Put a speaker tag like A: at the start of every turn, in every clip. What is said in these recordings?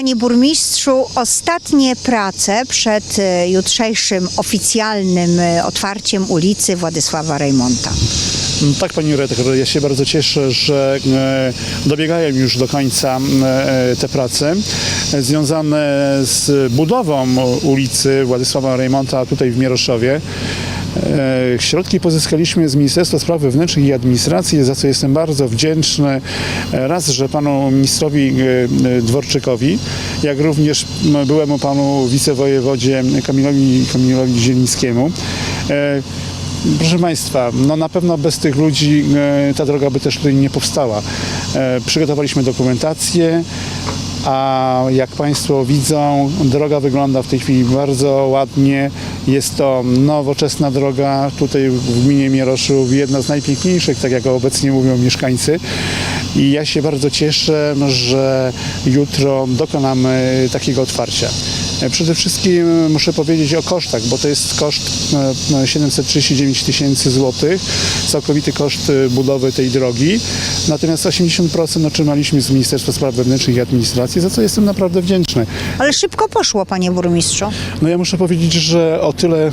A: Panie burmistrzu, ostatnie prace przed e, jutrzejszym oficjalnym e, otwarciem ulicy Władysława Rejmonta.
B: Mm, Tak, pani redaktor, ja się bardzo cieszę, że e, dobiegają już do końca te prace związane z budową ulicy Władysława Rejmonta tutaj w Mieroszowie. E, Środki pozyskaliśmy z Ministerstwa Spraw Wewnętrznych i Administracji, za co jestem bardzo wdzięczny e, raz, że panu ministrowi e, Dworczykowi, jak również byłemu panu wicewojewodzie Kamilowi, Kamilowi Zielińskiemu. Proszę Państwa, no na pewno bez tych ludzi ta droga by też tutaj nie powstała. Przygotowaliśmy dokumentację, a jak Państwo widzą, droga wygląda w tej chwili bardzo ładnie. Jest to nowoczesna droga tutaj w gminie Mieroszów, jedna z najpiękniejszych, tak jak obecnie mówią mieszkańcy. I ja się bardzo cieszę, że jutro dokonamy takiego otwarcia. E, Przede wszystkim muszę powiedzieć o kosztach, bo to jest koszt e, 739 tysięcy złotych, całkowity koszt e, budowy tej drogi. Natomiast 80% otrzymaliśmy z Ministerstwa Spraw Wewnętrznych i Administracji, za co jestem naprawdę wdzięczny.
A: Ale szybko poszło, panie burmistrzu.
B: No ja muszę powiedzieć, że o tyle e,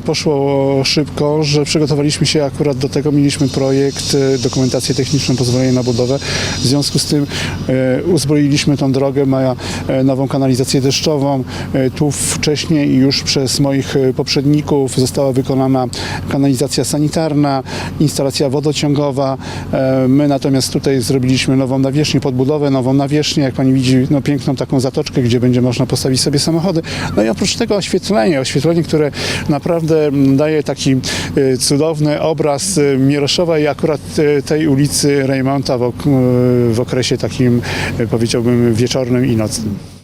B: poszło szybko, że przygotowaliśmy się akurat do tego, mieliśmy projekt, e, dokumentację techniczną, pozwolenie na budowę. W związku z tym e, uzbroiliśmy tą drogę, ma e, nową kanalizację deszczową. E, Tu wcześniej już przez moich e, poprzedników została wykonana kanalizacja sanitarna, instalacja wodociągowa. E, My natomiast tutaj zrobiliśmy nową nawierzchnię, podbudowę, nową nawierzchnię, jak pani widzi, no, piękną taką zatoczkę, gdzie będzie można postawić sobie samochody. No i oprócz tego oświetlenie, oświetlenie, które naprawdę mm, daje taki cudowny obraz Mieroszowa i akurat tej ulicy Rejmonta w, ok- w okresie takim, powiedziałbym, wieczornym i nocnym.